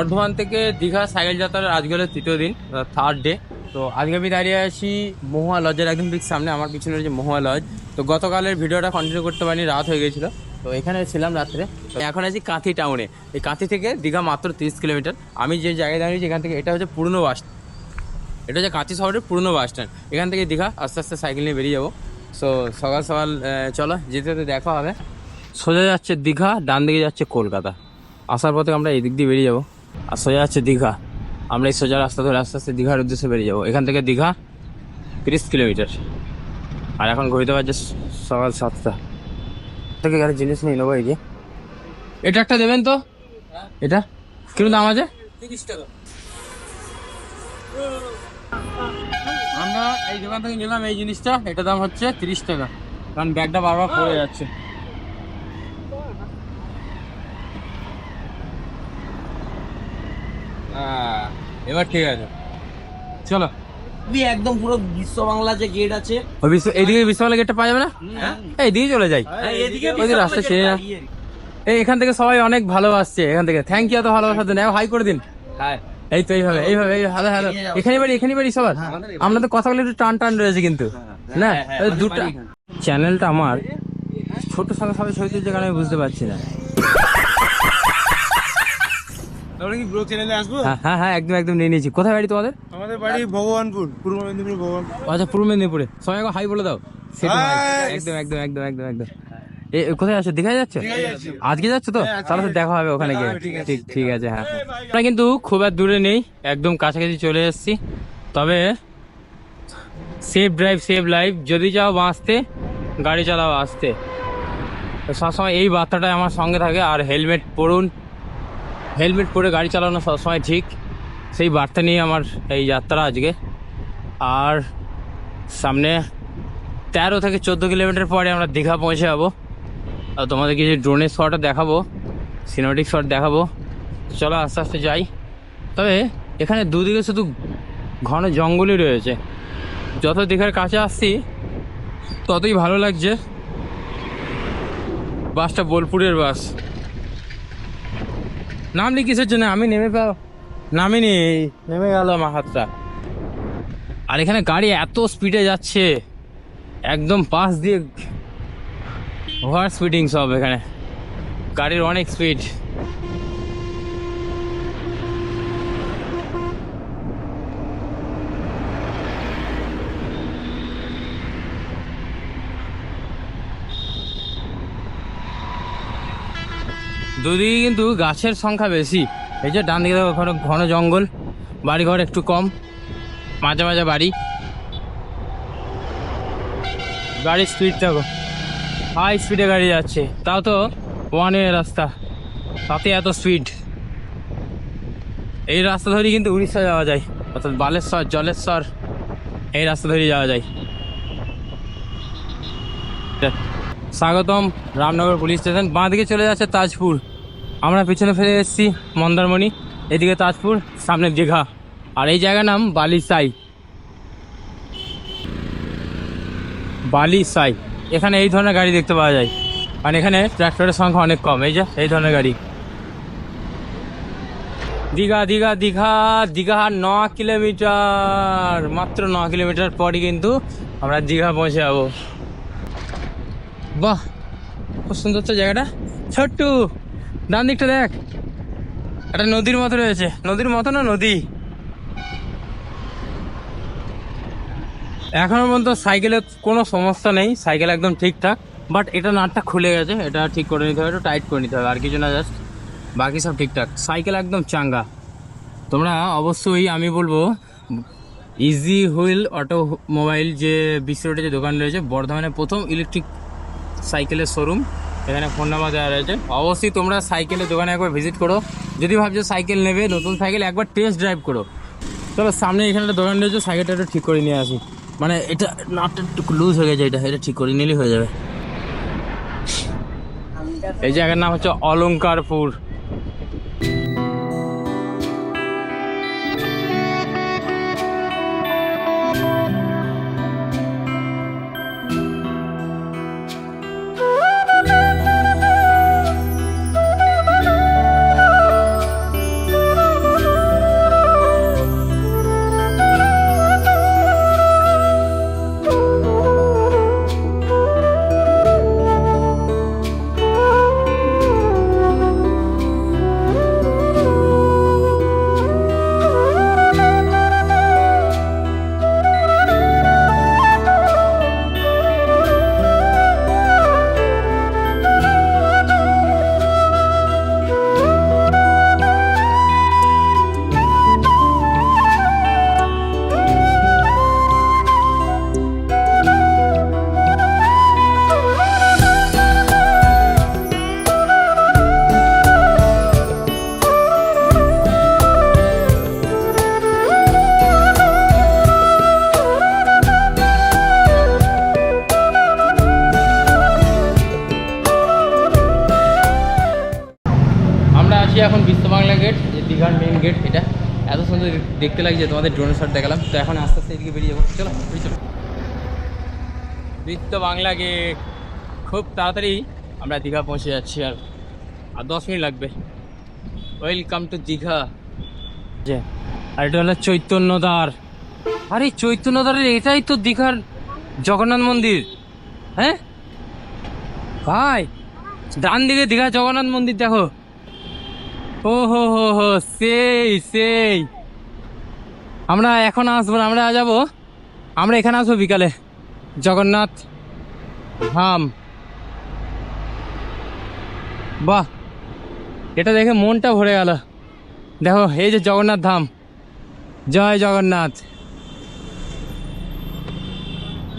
বর্ধমান থেকে দীঘা সাইকেল যাত্রার আজকে হলো তৃতীয় দিন থার্ড ডে তো আজকে আমি দাঁড়িয়ে আছি মহুয়া লজের একদম ঠিক সামনে, আমার পিছনে রয়েছে মহুয়া লজ তো গতকালের ভিডিওটা কন্টিনিউ করতে পারিনি, রাত হয়ে গেছিল। তো এখানে ছিলাম রাত্রে। এখন আছি কাঁথি টাউনে এই কাঁথি থেকে দীঘা মাত্র তিরিশ কিলোমিটার। আমি যে জায়গায় দাঁড়িয়েছি এখান থেকে এটা হচ্ছে পুরনো বাস এটা হচ্ছে কাঁথি শহরের পুরনো বাস স্ট্যান্ড এখান থেকে দীঘা আস্তে আস্তে সাইকেল নিয়ে বেরিয়ে যাব। সো সকাল সকাল চলো, যেতে যেতে দেখা হবে। সোজা যাচ্ছে দীঘা, ডান দিকে যাচ্ছে কলকাতা। আসার পথে আমরা এই দিক দিয়ে বেরিয়ে যাব। আর সোজা যাচ্ছে দীঘা। আমরা এই সোজা রাস্তা ধরে আস্তে আস্তে দীঘার উদ্দেশ্যে বেরিয়ে যাব। এখান থেকে দীঘা তিরিশ কিলোমিটার। আর এখন ঘড়িতে বাজছে সকাল সাতটা। থেকে গেলে জিনিস নিয়ে নেব এই এটা একটা দেবেন তো? এটা? কীরকম দাম আছে? তিরিশ টাকা আমরা এই দোকান থেকে নিলাম এই জিনিসটা। এটা দাম হচ্ছে তিরিশ টাকা। কারণ ব্যাগটা বারবার পড়ে যাচ্ছে। হ্যাঁ, এবার ঠিক আছে। চলো। খুবই একদম পুরো বিশ্ব বাংলা যে গেট আছে। ওই বিশ্ব এইদিকে বিশ্বমালা গেটটা পাওয়া যাবে না? এই দিকে চলে যাই। ওই রাস্তা ছেড়ে না। এই এখান থেকে সবাই অনেক ভালোবাসছে এখান থেকে। থ্যাংক ইউ এত ভালোবাসার জন্য। হাই করে দিন। এই তো এইভাবে এইভাবে এই হ্যালো হ্যালো এখানে বাড়ি এখানে বাড়ি সবার? আমরা তো কথা বলে একটু টান টান রয়েছে কিন্তু। না দুটো চ্যানেলটা আমার ছোট সঙ্গে সবাই ছবি তুলছে কারণ আমি বুঝতে পারছি না। আমরা কি ব্লগ চ্যানেলে আসব? হ্যাঁ হ্যাঁ হ্যাঁ একদম একদম নিয়ে নিয়েছি। কোথায় বাড়ি তোমাদের? আমাদের বাড়ি ভগবানপুর পূর্ব মেদিনীপুর ভগবানপুর। আচ্ছা পূর্ব মেদিনীপুরে। সবাই হাই বলে দাও। একদম একদম একদম একদম একদম। কোথায় যাচ্ছ? দীঘায় যাচ্ছ। আজকে যাচ্ছ তো? তাহলে তো দেখা হবে ওখানে গিয়ে। ঠিক ঠিক আছে হ্যাঁ। আমরা কিন্তু খুব আর দূরে নেই একদম কাছাকাছি চলে এসেছি। তবে সেফ ড্রাইভ সেফ লাইফ যদি চাও বাঁচতে গাড়ি চালাও আসতে। সবসময় এই বার্তাটাই আমার সঙ্গে থাকে। আর হেলমেট পরুন। হেলমেট পরে গাড়ি চালানো সবসময় ঠিক। সেই বার্তা নিয়ে আমার এই যাত্রা আজকে। আর সামনে তেরো থেকে চোদ্দ কিলোমিটার পরে আমরা দীঘা পৌঁছে যাব। আর তোমাদের কিছু ড্রোনের শট দেখাবো সিনেমাটিক শট দেখাবো। চলো আস্তে আস্তে যাই। তবে এখানে দুদিকে শুধু ঘন জঙ্গলই রয়েছে। যত দীঘার কাছে আসছি, ততই ভালো লাগছে। বাসটা বোলপুরের বাস। নামলি কিসের জন্য আমি নেমে পাও নামিনি নেমে গেল আমার হাতটা। আর এখানে গাড়ি এত স্পিডে যাচ্ছে, একদম পাশ দিয়ে, ওভার স্পিডিং সব এখানে। গাড়ির অনেক স্পিড দুদিকে কিন্তু গাছের সংখ্যা বেশি। এই যে ডান দিকে দেখো ঘন ঘন জঙ্গল, বাড়িঘর একটু কম, মাঝে মাঝে বাড়ি। গাড়ির স্পিড দেখো হাই স্পিডে গাড়ি যাচ্ছে। তাও তো ওয়ান ওয়ে রাস্তা, তাতে এত স্পিড এই রাস্তা ধরেই কিন্তু উড়িষ্যা যাওয়া যায়, অর্থাৎ বালেশ্বর, জলেশ্বর, এই রাস্তা ধরেই যাওয়া যায়। স্বাগতম রামনগর পুলিশ স্টেশন বাঁ দিকে চলে যাচ্ছে তাজপুর। আমরা পিছনে ফিরে এসেছি মন্দারমণি, এদিকে তাজপুর, সামনে দীঘা। আর এই জায়গার নাম বালিসাই। বালিসাই। এখানে এই ধরনের গাড়ি দেখতে পাওয়া যায়। আর এখানে ট্র্যাক্টরের সংখ্যা অনেক কম। এই যে, এই ধরনের গাড়ি। দীঘা দীঘা দীঘা দীঘা ন কিলোমিটার। মাত্র ন কিলোমিটার পরই কিন্তু আমরা দীঘা পৌঁছে যাব। বাহ, খুব সুন্দর তো জায়গাটা। ছোট্টু! ডান দিকটা দেখ। একটা নদীর মতো রয়েছে। নদীর মতো না নদী? এখনও পর্যন্ত সাইকেলের কোনো সমস্যা নেই। সাইকেল একদম ঠিকঠাক। বাট এটা নাটটা খুলে গেছে। এটা ঠিক করে নিতে হবে, একটু টাইট করে নিতে হবে, আর কিছু না, জাস্ট বাকি সব ঠিকঠাক। সাইকেল একদম চাঙ্গা। তোমরা অবশ্যই, আমি বলব ইজি হুইল অটো মোবাইল যে বিশ্ব রোডে যে দোকান রয়েছে বর্ধমানে প্রথম ইলেকট্রিক সাইকেলের শোরুম এখানে ফোন নাম্বার দেওয়া রয়েছে। অবশ্যই তোমরা সাইকেলের দোকানে একবার ভিজিট করো। যদি ভাবছ সাইকেল নেবে, নতুন সাইকেল একবার টেস্ট ড্রাইভ করো। তবে সামনে এখানে একটা দোকান রয়েছে, সাইকেলটা একটু ঠিক করে নিয়ে আসি। মানে এটা নাটটা একটু লুজ হয়ে গেছে, এটা এটা ঠিক করে নিলেই হয়ে যাবে। এই জায়গার নাম হচ্ছে অলংকারপুর দেখতে লাগছে, তোমাদের ড্রোন শট দেখালাম। তো এখন আস্তে আস্তে এদিকে বেরিয়ে যাব। চলো চলো। বৃত্ত বাংলা খুব তাড়াতাড়ি আমরা দীঘা পৌঁছে যাচ্ছি আর আর দশ মিনিট লাগবে। Welcome to Digha. যে, আর এটা হলো চৈতন্যদ্বার। আরে চৈতন্যদারের এটাই তো দীঘার জগন্নাথ মন্দির। হ্যাঁ? ভাই, ডান দিকে দীঘা জগন্নাথ মন্দির দেখো। ও হো হো হো, সেই সেই। আমরা এখন আসব না আমরা যাব। আমরা এখানে আসব বিকালে। জগন্নাথ ধাম। বাহ, এটা দেখে মনটা ভরে গেল। দেখো, এই যে জগন্নাথ ধাম। জয় জগন্নাথ।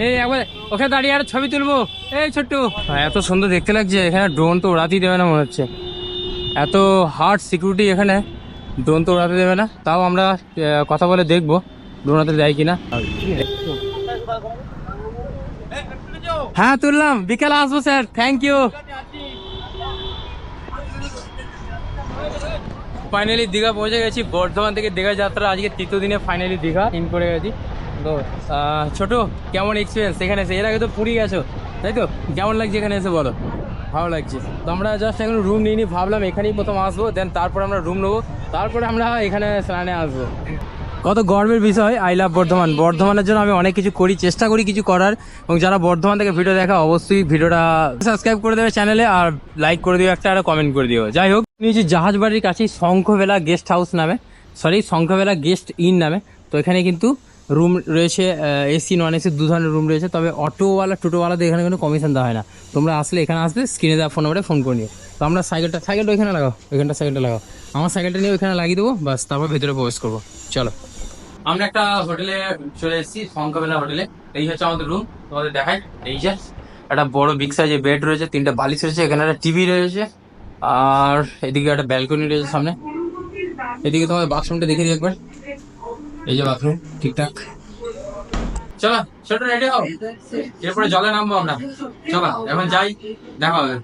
এই, একবার ওখানে দাঁড়িয়ে আর ছবি তুলবো। এই, ছোট্টু। এত সুন্দর দেখতে লাগছে, এখানে ড্রোন তো উড়াতেই দেবে না মনে হচ্ছে। এত হার্ড সিকিউরিটি এখানে। ড্রোন তো উড়াতে দেবে না। তাও আমরা কথা বলে দেখব ড্রোন উড়াতে দেয় কিনা। হ্যাঁ তুললাম। বিকেলে আসব, sir. Thank you finally Digha পৌঁছে গেছি। বর্ধমান থেকে দীঘা যাত্রা। আজকে তৃতীয় দিনে ফাইনালি দীঘা। ইন করে গেছি। তো ছোট, কেমন এক্সপিরিয়েন্স এখানে এসে। এর আগে তো পুরী গেছো। তাই তো? কেমন লাগছে এখানে এসে বলো। ভালো লাগছে। তো আমরা জাস্ট এখন রুম নিয়ে নি ভাবলাম এখানেই প্রথম আসব দেন তারপর আমরা রুম নেব, তারপরে আমরা এখানে স্নানে আসব। কত গর্বের বিষয় আই লাভ বর্ধমান। বর্ধমানের জন্য আমি অনেক কিছু করি, চেষ্টা করি কিছু করার, এবং যারা বর্ধমান থেকে ভিডিও দেখা, অবশ্যই ভিডিওটা সাবস্ক্রাইব করে দেবে চ্যানেলে আর লাইক করে দিও একটা, আর কমেন্ট করে দিও। যাই হোক নিয়েছি জাহাজ বাড়ির কাছেই শঙ্খবেলা গেস্ট হাউস নামে সরি শঙ্খবেলা গেস্ট ইন নামে। তো এখানে কিন্তু রুম রয়েছে এসি নন এসি দু ধরনের রুম রয়েছে। তবে অটোওয়ালা টোটোওয়ালাদের এখানে কোনো কমিশন দেওয়া হয় না। তোমরা আসলে এখানে আসলে স্ক্রিনে দেওয়া ফোন নাম্বারে ফোন করে নিও। তো আমরা সাইকেলটা সাইকেলটা ওইখানে লাগাও, ওইখানটা সাইকেলটা লাগাও। আমার সাইকেলটা নিয়ে ওইখানে লাগিয়ে দেবো বাস তারপর ভেতরে প্রবেশ করব। চলো। আমরা একটা হোটেলে চলে এসেছি শঙ্কবেলা হোটেলে। এই হচ্ছে আমাদের রুম তোমাদের দেখাই। এই যে, একটা বড় বিগ সাইজের বেড রয়েছে, তিনটা বালিশ রয়েছে, এখানে একটা টিভি রয়েছে, আর এদিকে একটা ব্যালকনি রয়েছে সামনে। এদিকে তোমাদের বাথরুমটা দেখে দিই একবার। এই যে বাথরুম ঠিকঠাক? চলো ছোট রেডি হও। এরপরে জলে নামবো আমরা। চলো এখন যাই দেখা হবে।